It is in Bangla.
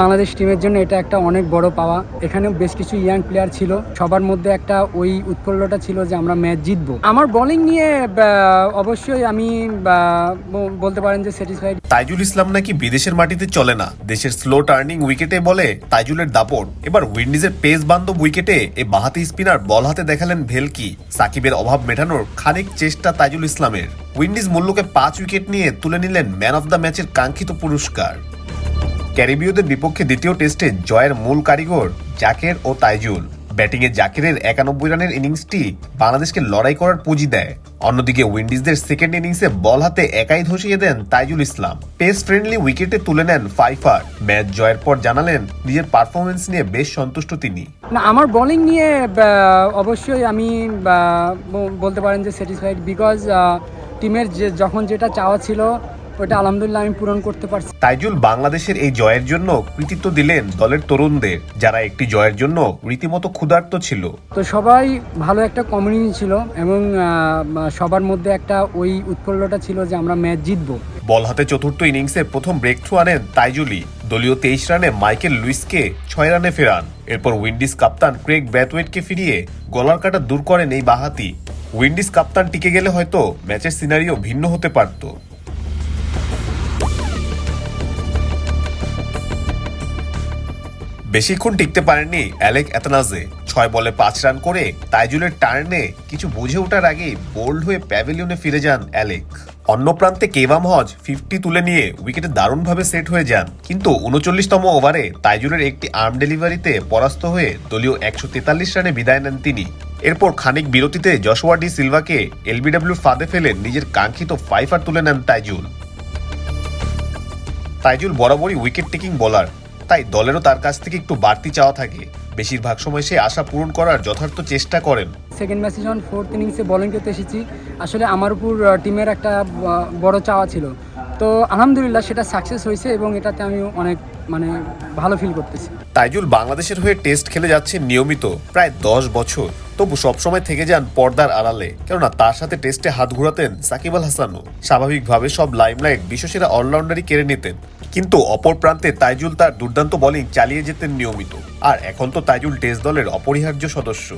বাংলাদেশ টিমের জন্য এটা একটা অনেক বড় পাওয়া। এখানে বেশ কিছু ইয়াং প্লেয়ার ছিল। সবার মধ্যে একটা ওই উৎফুল্লটা ছিল যে আমরা ম্যাচ জিতবো। আমার বোলিং নিয়ে অবশ্যই আমি বলতে পারেন যে স্যাটিসফাইড তাইজুল ইসলাম নাকি বিদেশের মাটিতে চলে না? দেশের স্লো টার্নিং উইকেটে বলে তাইজুলের দাপট। এবার উইন্ডিজের পেস বান্ধব উইকেটে এই বাহাতি স্পিনার বল হাতে দেখালেন ভেলকি। সাকিবের অভাব মেটানোর খানিক চেষ্টা তাইজুল ইসলামের। উইন্ডিজ মূল্যকে পাঁচ উইকেট নিয়ে তুলে নিলেন ম্যান অফ দ্য ম্যাচের কাঙ্ক্ষিত পুরস্কার। ক্যারিবীয়দের বিপক্ষে দ্বিতীয় টেস্টে জয়ের মূল কারিগর জাকের ও তাইজুল। ব্যাটিংয়ে জাকিরের একানব্বই রানের ইনিংসটি বাংলাদেশকে লড়াই করার পুঁজি দেয়। অন্যদিকে উইন্ডিজদের সেকেন্ড ইনিংসে বল হাতে একাই ধসিয়ে দেন তাইজুল ইসলাম। পেস ফ্রেন্ডলি উইকেটে তুলে নেন ফাইফার। ম্যাচ জয়ের পর জানালেন নিজের পারফরমেন্স নিয়ে বেশ সন্তুষ্ট তিনি। না, আমার বোলিং নিয়ে অবশ্যই আমি বলতে পারেন যে স্যাটিসফাইড বিকজ টিমের যে, যখন যেটা চাওয়া ছিল ওটা আলহামদুলিল্লাহ আমি পূরণ করতে পারছি। তাইজুল বাংলাদেশের এই জয়ের জন্য কৃতিত্ব দিলেন দলের তরুণদের যারা একটি জয়ের জন্য রীতিমতো ক্ষুধার্ত ছিল। তো সবাই ভালো একটা কমিউনিটি ছিল এবং সবার মধ্যে একটা ওই উৎফুল্লটা ছিল যে আমরা ম্যাচ জিতবো। বল হাতে চতুর্থ ইনিংসে প্রথম ব্রেক থ্রু আনেন তাইজুলি দলীয় তেইশ রানে মাইকেল লুইসকে ছয় রানে ফেরান। এরপর উইন্ডিজ কাপ্তান ক্রেগ ব্যাথওয়েটকে ফিরিয়ে গলার কাটা দূর করেন এই বাহাতি। উইন্ডিজ কাপ্তান টিকে গেলে হয়তো ম্যাচের সিনারিও ভিন্ন হতে পারত। বেশিক্ষণ টিকতে পারেননি অ্যালেক অ্যাথনাজে ছয় বলে পাঁচ রান করে তাইজুলের টার্নে কিছু বুঝে ওঠার আগেই বোল্ড হয়ে প্যাভিলিয়নে ফিরে যান অ্যালেক। অন্য প্রান্তে কেভাম হজ ফিফটি তুলে নিয়ে উইকেটে দারুণভাবে সেট হয়ে যান। কিন্তু উনচল্লিশতম ওভারে তাইজুলের একটি আর্ম ডেলিভারিতে পরাস্ত হয়ে দলীয় একশো তেতাল্লিশ রানে বিদায় নেন তিনি। এরপর খানিক বিরতিতে জশোয়া ডি সিলভাকে এলবিডব্লিউর ফাঁদে ফেলে নিজের কাঙ্ক্ষিত ফাইফার তুলে নেন তাইজুল। তাইজুল বরাবরই উইকেট টেকিং বোলার। তাই দলেরও তার কাছ থেকে একটু বাড়তি চাওয়া থাকে। বেশিরভাগ সময় সে আশা পূরণ করার যথার্থ চেষ্টা করেন। সেকেন্ড ম্যাচে যখন ফোর্থ ইনিংসে বলিং করতে এসেছি আসলে আমার উপর টিমের একটা বড় চাওয়া ছিল। তো আলহামদুলিল্লাহ সেটা সাকসেস হয়েছে এবং এটাতে আমি অনেক মানে ভালো ফিল করতেছি। তাইজুল বাংলাদেশের হয়ে টেস্ট খেলে যাচ্ছে নিয়মিত প্রায় দশ বছর। তবু সবসময় থেকে যান পর্দার আড়ালে। কেননা তার সাথে টেস্টে হাত ঘুরাতেন সাকিব আল হাসানও। স্বাভাবিকভাবে সব লাইমলাইট বিশ্বসেরা অলরাউন্ডারই কেড়ে নিতেন। কিন্তু অপর প্রান্তে তাইজুল তার দুর্দান্ত বোলিং চালিয়ে যেতেন নিয়মিত। আর এখন তো তাইজুল টেস্ট দলের অপরিহার্য সদস্য।